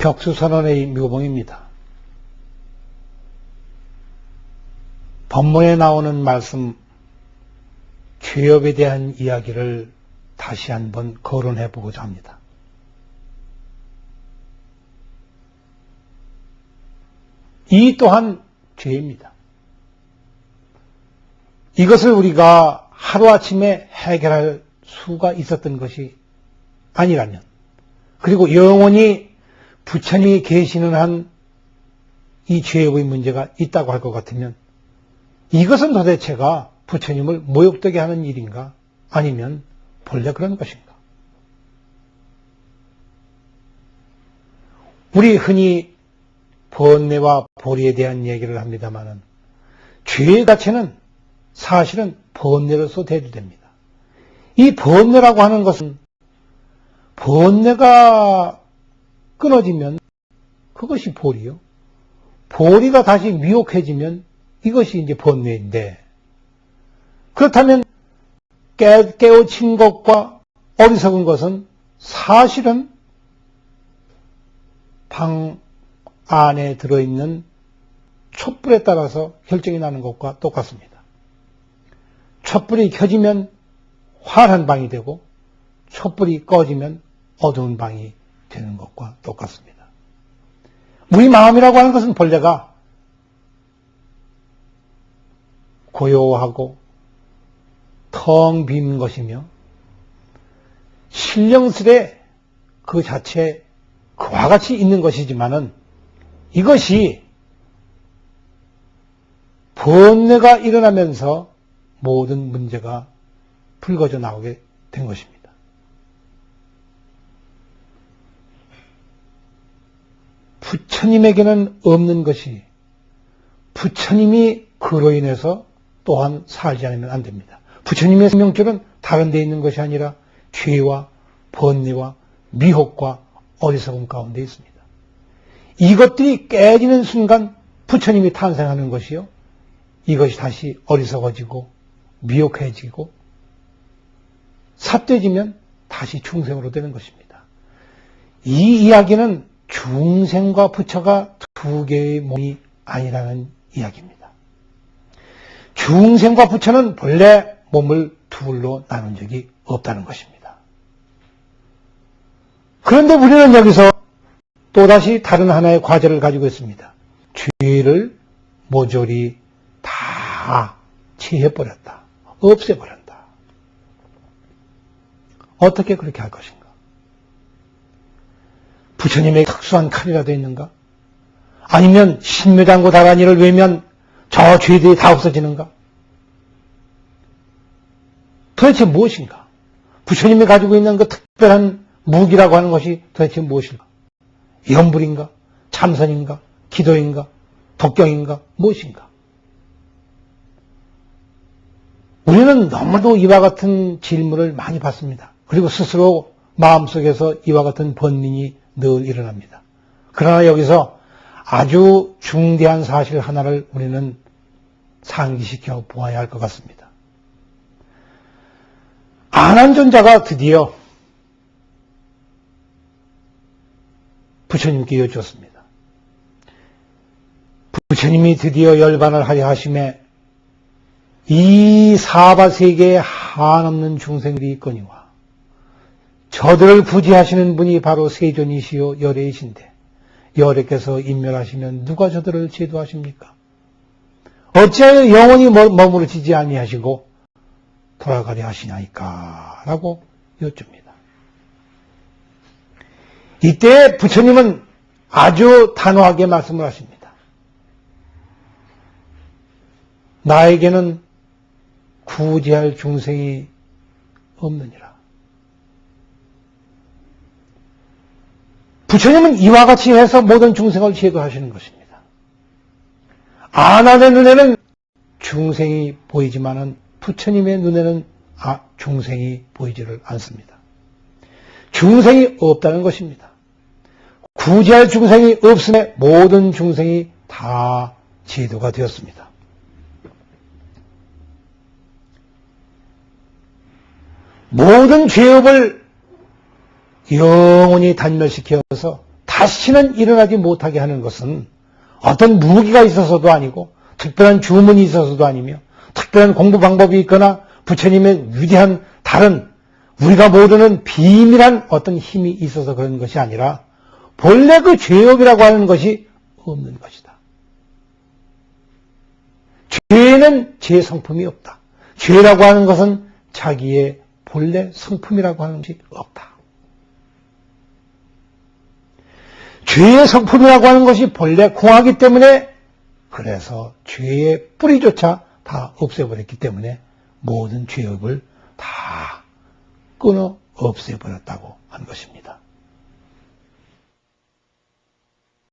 벽수선언의 묘봉입니다. 법문에 나오는 말씀, 죄업에 대한 이야기를 다시 한번 거론해 보고자 합니다. 이 또한 죄입니다. 이것을 우리가 하루아침에 해결할 수가 있었던 것이 아니라면, 그리고 영원히 부처님이 계시는 한 이 죄업의 문제가 있다고 할 것 같으면, 이것은 도대체가 부처님을 모욕되게 하는 일인가? 아니면 본래 그런 것인가? 우리 흔히 번뇌와 보리에 대한 얘기를 합니다만은 죄의 가치는 사실은 번뇌로서 대두됩니다. 이 번뇌라고 하는 것은 번뇌가 끊어지면 그것이 보리요. 보리가 다시 미혹해지면 이것이 이제 번뇌인데 그렇다면 깨, 깨우친 것과 어리석은 것은 사실은 방 안에 들어있는 촛불에 따라서 결정이 나는 것과 똑같습니다. 촛불이 켜지면 환한 방이 되고 촛불이 꺼지면 어두운 방이 되는 것과 똑같습니다. 우리 마음이라고 하는 것은 본래가 고요하고 텅 빈 것이며 신령스레 그 자체 그와 같이 있는 것이지만은 이것이 번뇌가 일어나면서 모든 문제가 불거져 나오게 된 것입니다. 부처님에게는 없는 것이 부처님이 그로 인해서 또한 살지 않으면 안 됩니다. 부처님의 생명줄은 다른 데 있는 것이 아니라 죄와 번뇌와 미혹과 어리석음 가운데 있습니다. 이것들이 깨지는 순간 부처님이 탄생하는 것이요. 이것이 다시 어리석어지고 미혹해지고 삿돼지면 다시 중생으로 되는 것입니다. 이 이야기는 중생과 부처가 두 개의 몸이 아니라는 이야기입니다. 중생과 부처는 본래 몸을 둘로 나눈 적이 없다는 것입니다. 그런데 우리는 여기서 또다시 다른 하나의 과제를 가지고 있습니다. 죄를 모조리 다 치해버렸다. 없애버렸다. 어떻게 그렇게 할 것인가? 부처님의 특수한 칼이라도 있는가? 아니면 신묘장구 다란이를 외면 저 죄들이 다 없어지는가? 도대체 무엇인가? 부처님이 가지고 있는 그 특별한 무기라고 하는 것이 도대체 무엇인가? 연불인가? 참선인가? 기도인가? 독경인가? 무엇인가? 우리는 너무도 이와 같은 질문을 많이 받습니다. 그리고 스스로 마음속에서 이와 같은 번민이 늘 일어납니다. 그러나 여기서 아주 중대한 사실 하나를 우리는 상기시켜 보아야 할 것 같습니다. 안한존자가 드디어 부처님께 여쭈었습니다. 부처님이 드디어 열반을 하려 하심에 이 사바세계에 한없는 중생들이 있거니와 저들을 구제하시는 분이 바로 세존이시요 열애이신데 열애께서 인멸하시면 누가 저들을 제도하십니까? 어찌하여 영원히 머무르지지 아니하시고 돌아가려 하시나이까? 라고 여쭙니다. 이때 부처님은 아주 단호하게 말씀을 하십니다. 나에게는 구제할 중생이 없느니라. 부처님은 이와 같이 해서 모든 중생을 제도하시는 것입니다. 아난의 눈에는 중생이 보이지만은 부처님의 눈에는 아, 중생이 보이지를 않습니다. 중생이 없다는 것입니다. 구제할 중생이 없음에 모든 중생이 다 제도가 되었습니다. 모든 죄업을 영원히 단멸시켜서 다시는 일어나지 못하게 하는 것은 어떤 무기가 있어서도 아니고 특별한 주문이 있어서도 아니며 특별한 공부 방법이 있거나 부처님의 위대한 다른 우리가 모르는 비밀한 어떤 힘이 있어서 그런 것이 아니라 본래 그 죄업이라고 하는 것이 없는 것이다. 죄는 제 성품이 없다. 죄라고 하는 것은 자기의 본래 성품이라고 하는 것이 없다. 죄의 성품이라고 하는 것이 본래 공하기 때문에 그래서 죄의 뿌리조차 다 없애버렸기 때문에 모든 죄업을 다 끊어 없애버렸다고 한 것입니다.